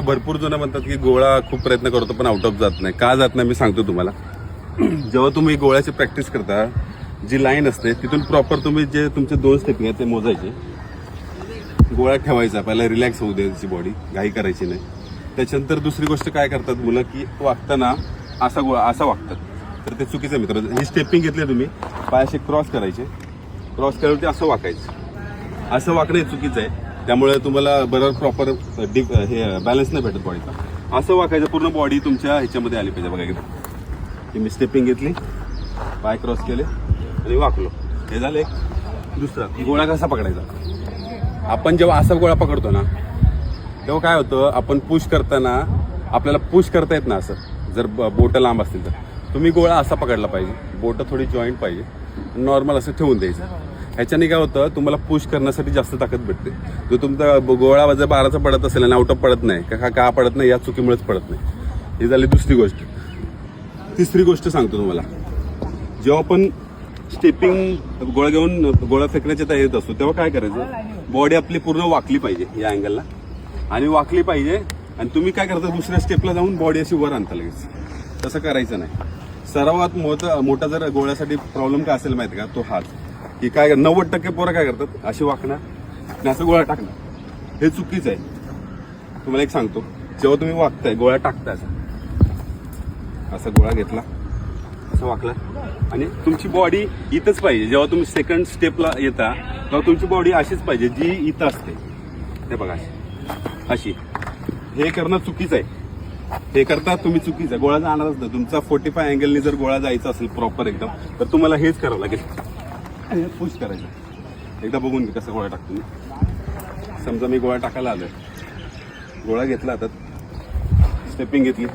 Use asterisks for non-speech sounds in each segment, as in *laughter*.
भरपूर जण म्हणतात की गोळा खूप प्रयत्न करतो पण आउट ऑफ जात नाही. का जात नाही मी सांगतो तुम्हाला. *clears throat* जेव्हा तुम्ही गोळ्याची प्रॅक्टिस करता जी लाईन असते तिथून प्रॉपर तुम्ही जे तुमचे दोन स्टेपिंग आहेत ते मोजायचे. गोळा ठेवायचा पहिला रिलॅक्स होऊ द्यायची बॉडी घाई करायची नाही. त्याच्यानंतर दुसरी गोष्ट काय करतात मुलं की वागताना असा गोळा असा वागतात. तर ते चुकीचं आहे मित्र. ही स्टेपिंग घेतली तुम्ही पायाशी क्रॉस करायचे. क्रॉस केल्यावरती असं वाकायचं. असं वाकणं हे चुकीचं आहे. त्यामुळे तुम्हाला बरोबर प्रॉपर डिप हे बॅलन्स नाही भेटत बॉडीचा असं वाकायचं पूर्ण बॉडी तुमच्या ह्याच्यामध्ये आली पाहिजे. बघा एकदा ही मी स्टेपिंग घेतली. पाय क्रॉस केले. आणि वाकलो. हे झालं एक. दुसरं. गोळा कसा पकडायचा? आपण जेव्हा असा गोळा पकडतो ना तेव्हा काय होतं आपण पुश करताना आपल्याला पुश करता येत ना असं. जर ब- बोटं लांब असतील तर. तुम्ही गोळा असा पकडला पाहिजे. बोटं थोडी जॉईंट पाहिजे. नॉर्मल असं ठेवून द्यायचं. ह्याच्याने काय होतं तुम्हाला पुश करण्यासाठी जास्त ताकद भेटते. जो तुमचा गोळा जर बाराचा पडत असेल आणि आउट ऑफ पडत नाही का का- का पडत नाही या चुकीमुळेच पडत नाही. ही झाली दुसरी गोष्ट. तिसरी गोष्ट सांगतो तुम्हाला. जेव्हा आपण स्टेपिंग गोळा घेऊन गोळा फेकण्याच्या तयारीत असतो तेव्हा काय करायचं? बॉडी आपली पूर्ण वाकली पाहिजे या अँगलला आणि वाकली पाहिजे आणि तुम्ही काय करता दुसऱ्या स्टेपला जाऊन बॉडी अशी वर आणता लगेच. तसं करायचं नाही. सर्वात मोठा मोठा जर गोळ्यासाठी प्रॉब्लेम काय असेल माहिती का? तो हात की काय नव्वद टक्के पोरं काय करतात? अशी वाकणार आणि असं गोळा टाकणार हे चुकीचं आहे. तुम्हाला एक सांगतो. जेव्हा तुम्ही वागताय गोळा टाकताय असं. असा गोळा घेतला. असं वाकला. आणि तुमची बॉडी इथंच पाहिजे. जेव्हा तुम्ही सेकंड स्टेपला येता तेव्हा तुमची बॉडी अशीच पाहिजे जी इथं असते. हे बघा अशी. अशी. हे करणं चुकीचं आहे. हे करता तुम्ही चुकीचं आहे. गोळा जाणारच नाही. तुमचा फोर्टी फाय अँगलनी जर गोळा जायचा असेल प्रॉपर एकदम तर तुम्हाला हेच करावं लागेल. पुश करायचं. एकदा बघून घे कसं गोळ्या टाकतो मी. समजा मी गोळ्या टाकायला आलोय. गोळा घेतला आता. स्टेपिंग घेतली.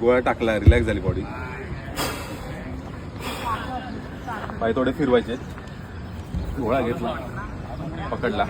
गोळ्या टाकला रिलॅक्स झाली बॉडी पाय थोडे फिरवायचे. गोळा घेतला. पकडला.